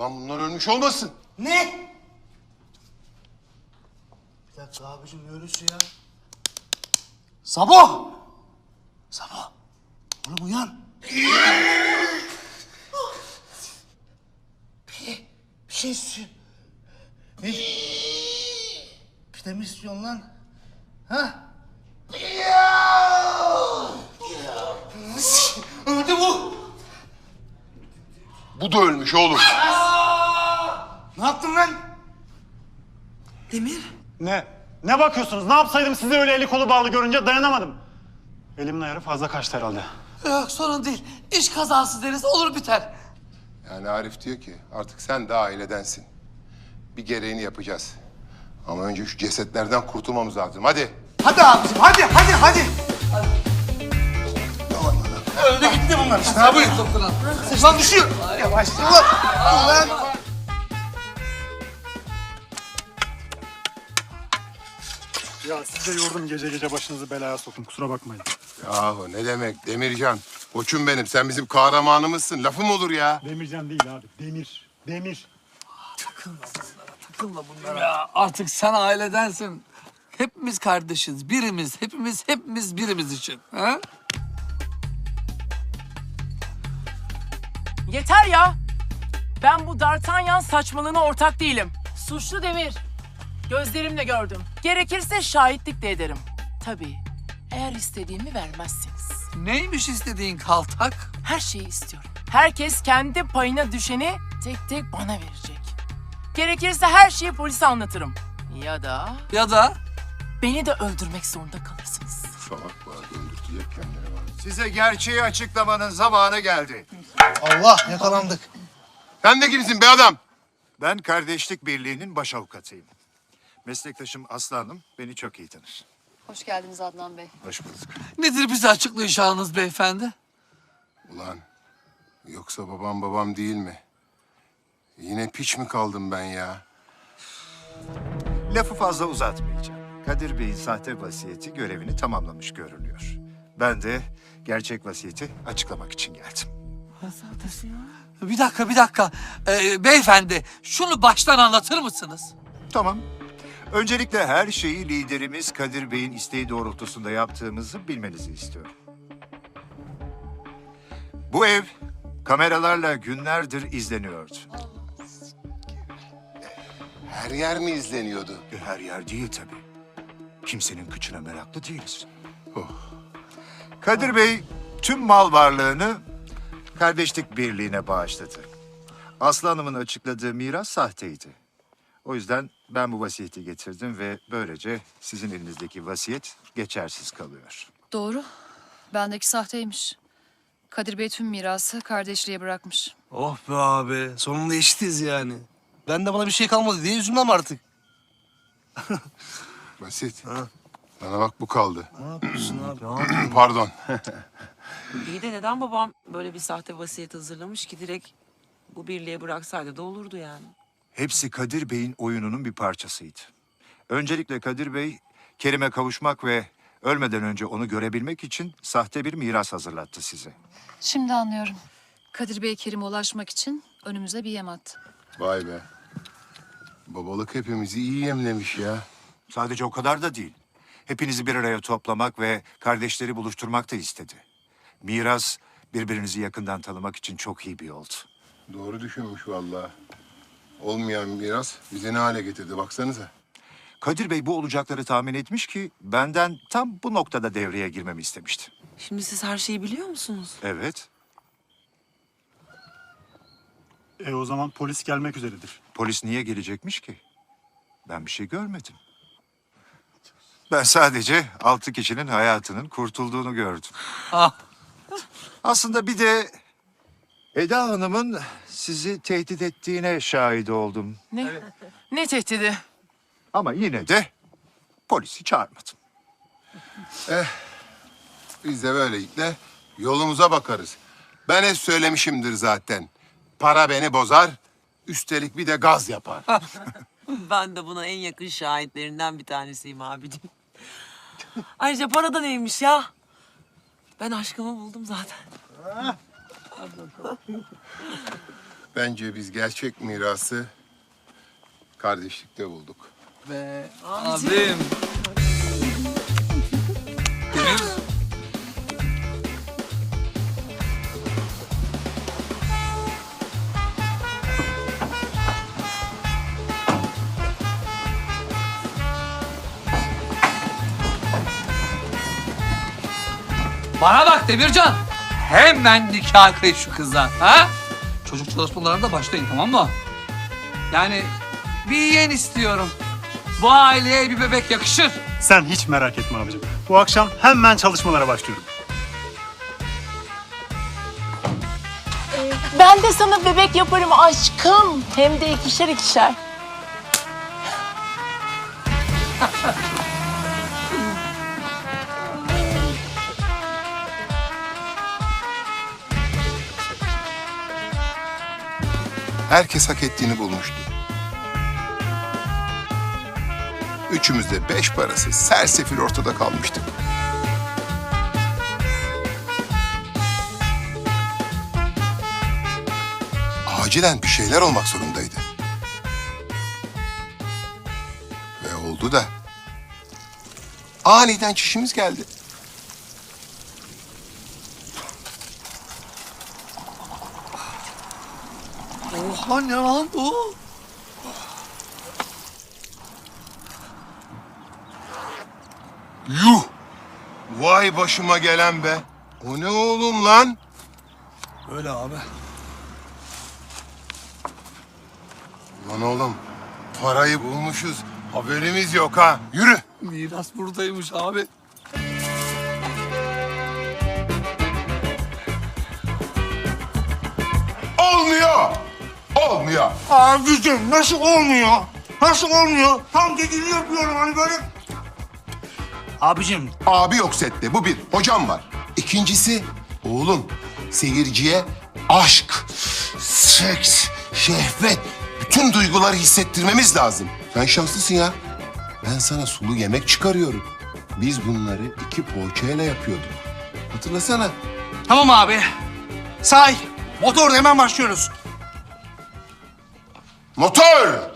Lan bunlar ölmüş olmasın? Ne? Bir dakika abicim ne ölüsü ya? Sabo! Sabo! Oğlum uyan. bir, bir şey istiyorsun. Ne? Bir de mi istiyorsun lan? Ha? Öldü bu. Bu da ölmüş oğlum. Ne yaptın lan? Demir. Ne? Ne bakıyorsunuz? Ne yapsaydım sizi öyle eli kolu bağlı görünce dayanamadım. Elimin ayarı fazla kaçtı herhalde. Yok sorun değil. İş kazası deriz olur biter. Yani Arif diyor ki artık sen de ailedensin. Bir gereğini yapacağız. Ama önce şu cesetlerden kurtulmamız lazım. Hadi. Hadi abicim hadi hadi hadi. Öldü gitti bunlar işte abi. Lan düşüyor. Yavaş ulan. Ulan. Ya size yordum gece gece başınızı belaya sokun kusura bakmayın. Yahu ne demek Demircan? Koçum benim. Sen bizim kahramanımızsın. Lafım olur ya. Demircan değil abi. Demir. Demir. Ya artık sen ailedensin. Hepimiz kardeşiz. Birimiz, hepimiz, hepimiz birimiz için. Ha? Yeter ya. Ben bu D'Artagnan saçmalığına ortak değilim. Suçlu Demir. Gözlerimle gördüm. Gerekirse şahitlik de ederim. Tabii. Eğer istediğimi vermezseniz. Neymiş istediğin kaltak? Her şeyi istiyorum. Herkes kendi payına düşeni tek tek bana verecek. Gerekirse her şeyi polise anlatırım. Ya da Ya da beni de öldürmek zorunda kalırsınız. Salak var. Öldürtecek kendini var. Size gerçeği açıklamanın zamanı geldi. Allah yakalandık. Sen de kimsin be adam? Ben Kardeşlik Birliği'nin baş avukatıyım. Meslektaşım Aslı Hanım beni çok iyi tanır. Hoş geldiniz Adnan Bey. Hoş bulduk. nedir bize açıklayacağınız beyefendi? Ulan yoksa babam babam değil mi? Yine piç mi kaldım ben ya? Lafı fazla uzatmayacağım. Kadir Bey'in sahte vasiyeti görevini tamamlamış görünüyor. Ben de gerçek vasiyeti açıklamak için geldim. Bir dakika, bir dakika. Ee, beyefendi, şunu baştan anlatır mısınız? Tamam. Öncelikle her şeyi liderimiz Kadir Bey'in isteği doğrultusunda yaptığımızı bilmenizi istiyorum. Bu ev kameralarla günlerdir izleniyordu. Her yer mi izleniyordu? Her yer değil tabii. Kimsenin kıçına meraklı değiliz. Oh. Kadir Bey tüm mal varlığını Kardeşlik Birliği'ne bağışladı. Aslı Hanım'ın açıkladığı miras sahteydi. O yüzden ben bu vasiyeti getirdim ve böylece sizin elinizdeki vasiyet geçersiz kalıyor. Doğru. Bendeki sahteymiş. Kadir Bey tüm mirası kardeşliğe bırakmış. Oh be abi. Sonunda eşitiz yani. Ben de bana bir şey kalmadı diye üzülmem artık. Basit. Bana bak bu kaldı. Ne yapıyorsun abi? Pardon. İyi de neden babam böyle bir sahte vasiyet hazırlamış ki direkt bu birliğe bıraksaydı da olurdu yani. Hepsi Kadir Bey'in oyununun bir parçasıydı. Öncelikle Kadir Bey, Kerim'e kavuşmak ve ölmeden önce onu görebilmek için sahte bir miras hazırlattı size. Şimdi anlıyorum. Kadir Bey Kerim'e ulaşmak için önümüze bir yem attı. Vay be. Babalık hepimizi iyi yemlemiş ya. Sadece o kadar da değil. Hepinizi bir araya toplamak ve kardeşleri buluşturmak da istedi. Miras birbirinizi yakından tanımak için çok iyi bir yoldu. Doğru düşünmüş vallahi. Olmayan miras bizi ne hale getirdi baksanıza. Kadir Bey bu olacakları tahmin etmiş ki benden tam bu noktada devreye girmemi istemişti. Şimdi siz her şeyi biliyor musunuz? Evet, E o zaman polis gelmek üzeredir. polis niye gelecekmiş ki? Ben bir şey görmedim. Ben sadece altı kişinin hayatının kurtulduğunu gördüm. Ah, Aslında bir de Eda Hanım'ın sizi tehdit ettiğine şahit oldum. Ne? Ne tehdidi? Ama yine de polisi çağırmadım. Biz de böylelikle yolumuza bakarız. Ben hep söylemişimdir zaten. Para beni bozar, üstelik bir de gaz yapar. Ben de buna en yakın şahitlerinden bir tanesiyim abicim. Ayrıca para da neymiş ya? Ben aşkımı buldum zaten. Bence biz gerçek mirası kardeşlikte bulduk. Be abim. Demir. Bana bak Demircan. Hemen nikah kıy şu kızla. Ha? Çocuk çalışmalarına da başlayın tamam mı? Yani bir yeğen istiyorum. Bu aileye bir bebek yakışır. Sen hiç merak etme abicim. Bu akşam hemen çalışmalara başlıyorum. Ben de sana bebek yaparım aşkım. Hem de ikişer ikişer. Herkes hak ettiğini bulmuştu. Üçümüz de beş parası sersefil ortada kalmıştık. Acilen bir şeyler olmak zorundaydı. Ve oldu da. Aniden çişimiz geldi. Oha ne lan bu? Yuh! Vay başıma gelen be. O ne oğlum lan? Öyle abi. Lan oğlum parayı bulmuşuz. Haberimiz yok ha. Yürü. Miras buradaymış abi. Olmuyor. Olmuyor. Abicim nasıl olmuyor? Nasıl olmuyor? Tam dediğini yapıyorum hani böyle. Abicim Abi yok sette. Bu bir. Hocam var. İkincisi oğlum seyirciye aşk, seks, şehvet bütün duyguları hissettirmemiz lazım. Sen şanslısın ya. Ben sana sulu yemek çıkarıyorum. Biz bunları iki poğaçayla yapıyorduk. Hatırlasana. Tamam abi. Say. Motor hemen başlıyoruz. Motor!